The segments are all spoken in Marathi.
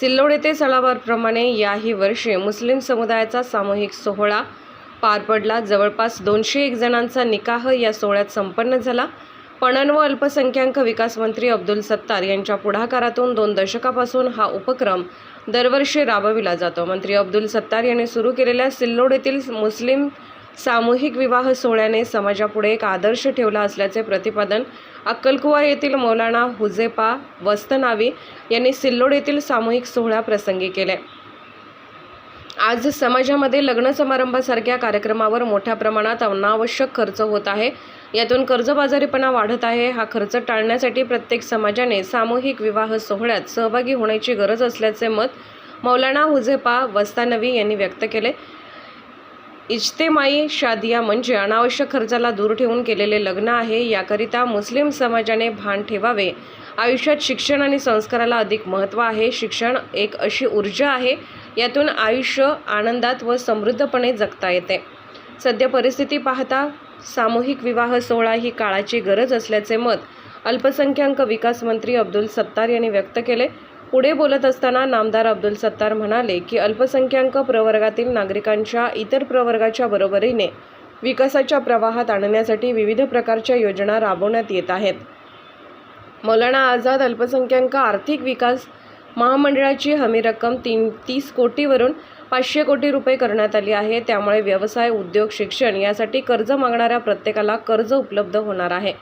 सिल्लोड येथे सणावारप्रमाणे याही वर्षी मुस्लिम समुदायाचा सामूहिक सोहळा पार पडला. जवळपास दोनशे एक जणांचा निकाह या सोहळ्यात संपन्न झाला. पणन व अल्पसंख्याक विकास मंत्री अब्दुल सत्तार यांच्या पुढाकारातून दोन दशकापासून हा उपक्रम दरवर्षी राबविला जातो. मंत्री अब्दुल सत्तार यांनी सुरू केलेल्या सिल्लोड येथील मुस्लिम सामूहिक विवाह सोहळ्याने समाजापुढे एक आदर्श ठेवला असल्याचे प्रतिपादन अक्कलकुवा येथील मौलाना हुजेपा वस्तनावी यांनी सिल्लोड येथील सामूहिक सोहळ्याप्रसंगी केले. आज समाजामध्ये लग्न समारंभासारख्या कार्यक्रमावर मोठ्या प्रमाणात अनावश्यक खर्च होत आहे. यातून कर्जबाजारीपणा वाढत आहे. हा खर्च टाळण्यासाठी प्रत्येक समाजाने सामूहिक विवाह सोहळ्यात सहभागी होण्याची गरज असल्याचे मत मौलाना हुजेपा वस्तानवी यांनी व्यक्त केले. इज्तेमाई शादिया म्हणजे अनावश्यक खर्चाला दूर ठेवून केलेले लग्न आहे. याकरिता मुस्लिम समाजाने भान ठेवावे. आयुष्यात शिक्षण आणि संस्काराला अधिक महत्त्व आहे. शिक्षण एक अशी ऊर्जा आहे. यातून आयुष्य आनंदात व समृद्धपणे जगता येते. सध्या परिस्थिती पाहता सामूहिक विवाह सोहळा ही काळाची गरज असल्याचे मत अल्पसंख्याक विकास मंत्री अब्दुल सत्तार यांनी व्यक्त केले. पुढे बोलत असताना नामदार अब्दुल सत्तार म्हणाले की अल्पसंख्याक प्रवर्गातील नागरिकांच्या इतर प्रवर्गाच्या बरोबरीने विकासाच्या प्रवाहात आणण्यासाठी विविध प्रकारच्या योजना राबवण्यात येत आहेत. मौलाना आझाद अल्पसंख्याक आर्थिक विकास महामंडळाची हमी रक्कम तीन तीस कोटीवरून पाचशे कोटी रुपये करण्यात आली आहे. त्यामुळे व्यवसाय उद्योग शिक्षण यासाठी कर्ज मागणाऱ्या प्रत्येकाला कर्ज उपलब्ध होणार आहे.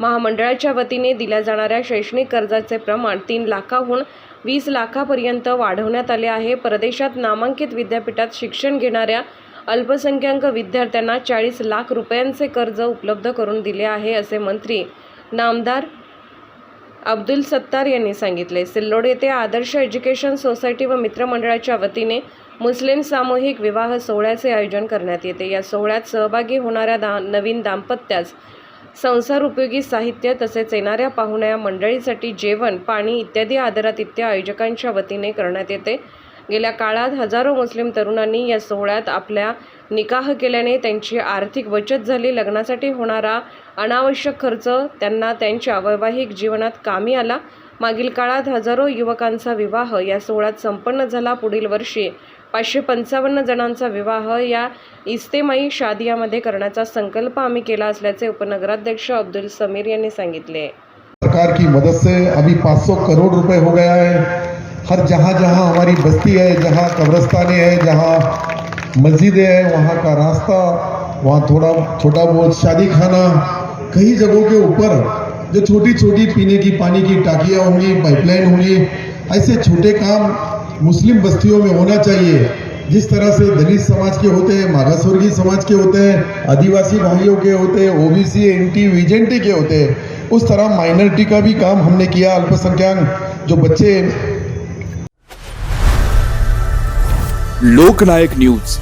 महामंडळाच्या वतीने दिल्या जाणाऱ्या शैक्षणिक कर्जाचे प्रमाण तीन लाखाहून वीस लाखापर्यंत वाढवण्यात आले आहे. परदेशात नामांकित विद्यापीठात शिक्षण घेणाऱ्या अल्पसंख्याक विद्यार्थ्यांना चाळीस लाख रुपयांचे कर्ज उपलब्ध करून दिले आहे असे मंत्री नामदार अब्दुल सत्तार यांनी सांगितले. सिल्लोड येथे आदर्श एज्युकेशन सोसायटी व मित्रमंडळाच्या वतीने मुस्लिम सामूहिक विवाह सोहळ्याचे आयोजन करण्यात येते. या सोहळ्यात सहभागी होणाऱ्या दा नवीन दाम्पत्यास संसार उपयोगी साहित्य तसेच येणाऱ्या पाहुण्या मंडळीसाठी जेवण पाणी इत्यादी आदरातिथ्य आयोजकांच्या वतीने करण्यात येते. गेल्या काळात हजारो मुस्लिम तरुणांनी या सोहळ्यात आपल्या निकाह केल्याने त्यांची आर्थिक बचत झाली. लग्नासाठी होणारा अनावश्यक खर्च त्यांना त्यांच्या वैवाहिक जीवनात कामी आला. मागील काळात हजारो युवकांचा विवाह या सोहळ्यात संपन्न झाला. पुढील वर्षी पाचशे पंचावन्न जणांचा विवाह या इस्तेमाई शादियामध्ये करण्याचा संकल्प आम्ही केला असल्याचे उपनगराध्यक्ष अब्दुल समीर यांनी सांगितले. सरकार की मदद से अभी 500 करोड़ रुपए हो गया है। हर जहाँ जहाँ हमारी बस्ती है जहाँ कब्रस्तानें है जहाँ मस्जिदें हैं वहाँ का रास्ता वहाँ थोड़ा छोटा बहुत शादी खाना कई जगहों के ऊपर जो छोटी छोटी पीने की पानी की टाकियाँ होंगी पाइपलाइन होंगी ऐसे छोटे काम मुस्लिम बस्तियों में होना चाहिए। जिस तरह से दलित समाज के होते हैं, मागासवर्गीय समाज के होते हैं, आदिवासी भाइयों के होते हैं ओबीसी एनटी विजेंटी के होते हैं, उस तरह माइनॉरिटी का भी काम हमने किया अल्पसंख्यक, जो बच्चे लोकनायक न्यूज़।